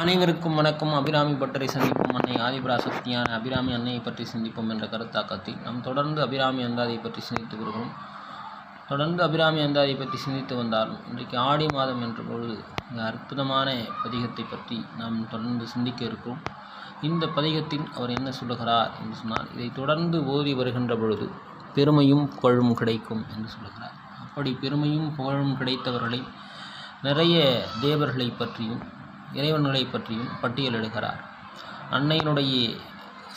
அனைவருக்கும் வணக்கம். அபிராமி பற்றி சந்திப்போம். அன்னை ஆதிபராசக்தியான அபிராமி அன்னையை பற்றி சிந்திப்போம் என்ற கருத்தாக்கத்தில் நாம் தொடர்ந்து அபிராமி அந்தாதியை பற்றி சிந்தித்து வருகிறோம் தொடர்ந்து அபிராமி அந்தாதியை பற்றி சிந்தித்து வந்தாலும் இன்றைக்கு ஆடி மாதம் என்ற பொழுது மிக அற்புதமான பதிகத்தை பற்றி நாம் தொடர்ந்து சிந்திக்க இருக்கிறோம். இந்த பதிகத்தில் அவர் என்ன சொல்லுகிறார் என்று சொன்னால் இதை தொடர்ந்து ஓதி வருகின்ற பொழுது பெருமையும் புகழும் கிடைக்கும் என்று சொல்லுகிறார். அப்படி பெருமையும் புகழும் கிடைத்தவர்களை நிறைய தேவர்களை பற்றியும் இறைவன்களை பற்றியும் பட்டியலிடுகிறார் அன்னையினுடைய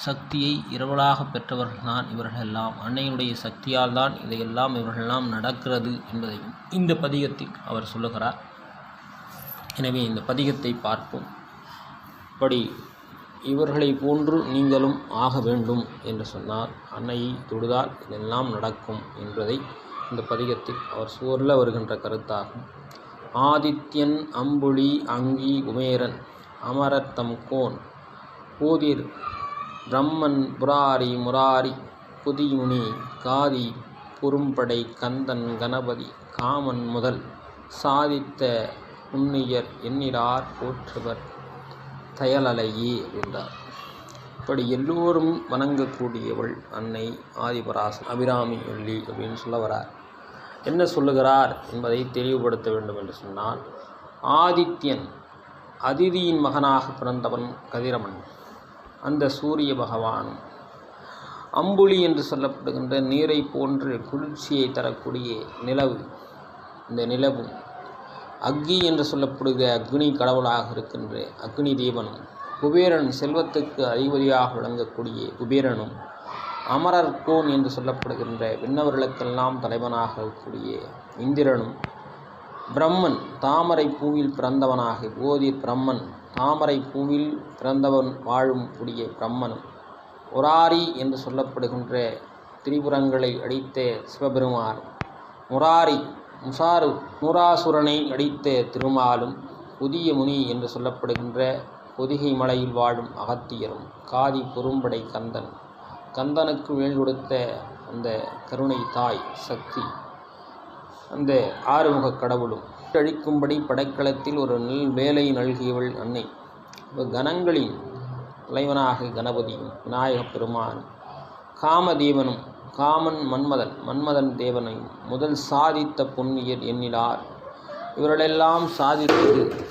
சக்தியை இரவலாக பெற்றவர்கள்தான் இவர்களெல்லாம். அன்னையினுடைய சக்தியால் தான் இதையெல்லாம் இவர்களெல்லாம் நடக்கிறது என்பதையும் இந்த பதிகத்தில் அவர் சொல்லுகிறார். எனவே இந்த பதிகத்தை பார்ப்போம். இப்படி இவர்களை போன்று நீங்களும் ஆக வேண்டும் என்று சொன்னார். அன்னையை தொடுதால் இதெல்லாம் நடக்கும் என்பதை இந்த பதிகத்தில் அவர் சொல்ல வருகின்ற கருத்தாகும். ஆதித்யன் அம்புலி அங்கி குமேரன் அமரத்தம் கோன். கூதிர் பிரம்மன் புராரி முராரி புதியுனி காதி குறும்படை கந்தன் கணபதி காமன் முதல் சாதித்த புண்ணியர் எண்ணிறார் போற்றுவர் தயலலையே என்றார். இப்படி எல்லோரும் வணங்கக்கூடியவள் அன்னை ஆதிபராசன் அபிராமி உள்ளி அப்படின்னு சொல்ல வரார். என்ன சொல்லுகிறார் என்பதை தெளிவுபடுத்த வேண்டும் என்று சொன்னால் ஆதித்யன் அதிதியின் மகனாக பிறந்தவன் கதிரவன் அந்த சூரிய பகவானும் அம்புலி என்று சொல்லப்படுகின்ற நீரை போன்று குளிர்ச்சியை தரக்கூடிய நிலவு இந்த நிலவும் அக்கி என்று சொல்லப்படுகிற அக்னி கடவுளாக இருக்கின்ற அக்னி தீபனும் குபேரன் செல்வத்துக்கு அதிபதியாக விளங்கக்கூடிய குபேரனும் அமரர் கோன் என்று சொல்லப்படுகின்ற விண்ணவர்களுக்கெல்லாம் தலைவனாக இருக்கக்கூடிய இந்திரனும் பிரம்மன் தாமரை பூவில் பிறந்தவனாக போதி பிரம்மன் தாமரை பூவில் பிறந்தவன் வாழும் கூடிய பிரம்மனும் ஒராரி என்று சொல்லப்படுகின்ற திரிபுரங்களை அடித்த சிவபெருமான் முராரி முசாரு முராசுரனை அடித்த திருமாலும் புதிய முனி என்று சொல்லப்படுகின்ற பொதிகை மலையில் வாழும் அகத்தியரும் காதி பொரும்படை கந்தன். கந்தனுக்கு வேல் கொடுத்த அந்த கருணை தாய் சக்தி அந்த ஆறுமுக கடவுளும். அழிக்கும்படி படைக்களத்தில் ஒரு நல் வேலை நல்கியவள் அன்னை. கணங்களின் தலைவனாக கணபதியும் விநாயகப் பெருமான் காமதேவனும் காமன் மன்மதன் மன்மதன் தேவனையும் முதல் சாதித்த பொன்னியர் எண்ணிலார். இவர்களெல்லாம் சாதித்தது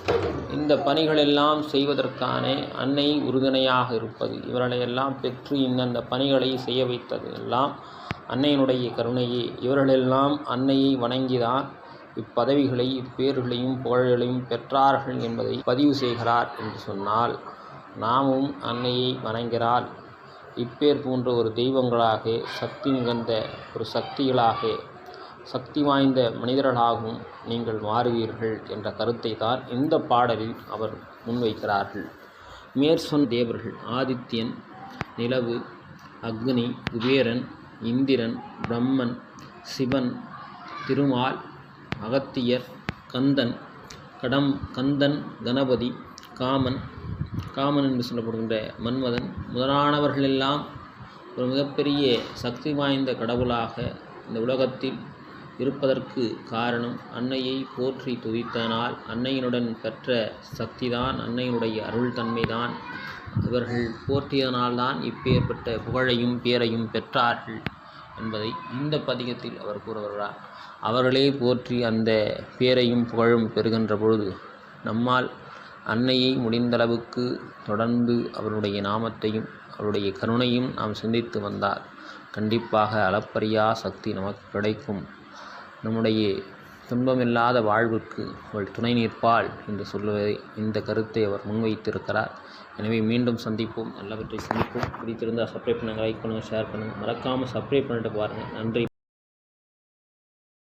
இந்த பணிகளெல்லாம் செய்வதற்கான அன்னை உறுதுணையாக இருப்பது. இவர்களையெல்லாம் பெற்று இந்தந்த பணிகளை செய்ய வைத்தது எல்லாம் அன்னையினுடைய கருணையே. இவர்களெல்லாம் அன்னையை வணங்கிதான் இப்பதவிகளை இப்பேர்களையும் புகழ்களையும் பெற்றார்கள் என்பதை பதிவு செய்கிறார் என்று சொன்னால் நாமும் அன்னையை வணங்கிறாள். இப்பேர் போன்ற ஒரு தெய்வங்களாக சக்தி மிகுந்த ஒரு சக்திகளாக சக்தி வாய்ந்த மனிதர்களாகவும் நீங்கள் மாறுவீர்கள் என்ற கருத்தை தான் இந்த பாடலில் அவர் முன்வைக்கிறார்கள். மேற்சொன் தேவர்கள் ஆதித்யன் நிலவு அக்னி குபேரன் இந்திரன் பிரம்மன் சிவன் திருமால் அகத்தியர் கந்தன் கடம் கந்தன் கணபதி காமன் காமன் என்று சொல்லப்படுகின்ற மன்மதன் முதலானவர்களெல்லாம் ஒரு மிகப்பெரிய சக்தி வாய்ந்த கடவுளாக இந்த உலகத்தில் இருப்பதற்கு காரணம் அன்னையை போற்றி துதித்தனால் அன்னையினுடன் பெற்ற சக்திதான் அன்னையினுடைய அருள் தன்மைதான் இவர்கள் போற்றியதனால்தான் இப்பேற்பட்ட புகழையும் பேரையும் பெற்றார்கள் என்பதை இந்த பதிகத்தில் அவர் கூற வருகிறார் அவர்களே போற்றி அந்த பேரையும் புகழும் பெறுகின்ற பொழுது நம்மால் அன்னையை முடிந்தளவுக்கு தொடர்ந்து அவருடைய நாமத்தையும் அவருடைய கருணையும் நாம் சிந்தித்து வந்தார் கண்டிப்பாக அளப்பரியா சக்தி நமக்கு கிடைக்கும். நம்முடைய துன்பமில்லாத வாழ்வுக்கு அவள் துணை நிற்பாள் என்று சொல்லுவதை இந்த கருத்தை அவர் முன்வைத்திருக்கிறார். எனவே மீண்டும் சந்திப்போம். நல்லவற்றை சந்திப்போம். பிடித்திருந்தால் சப்ஸ்கிரைப் பண்ணுங்கள் லைக் பண்ணுங்கள் ஷேர் பண்ணுங்கள். மறக்காமல் சப்ஸ்கிரைப் பண்ணிட்டு பாருங்கள். நன்றி.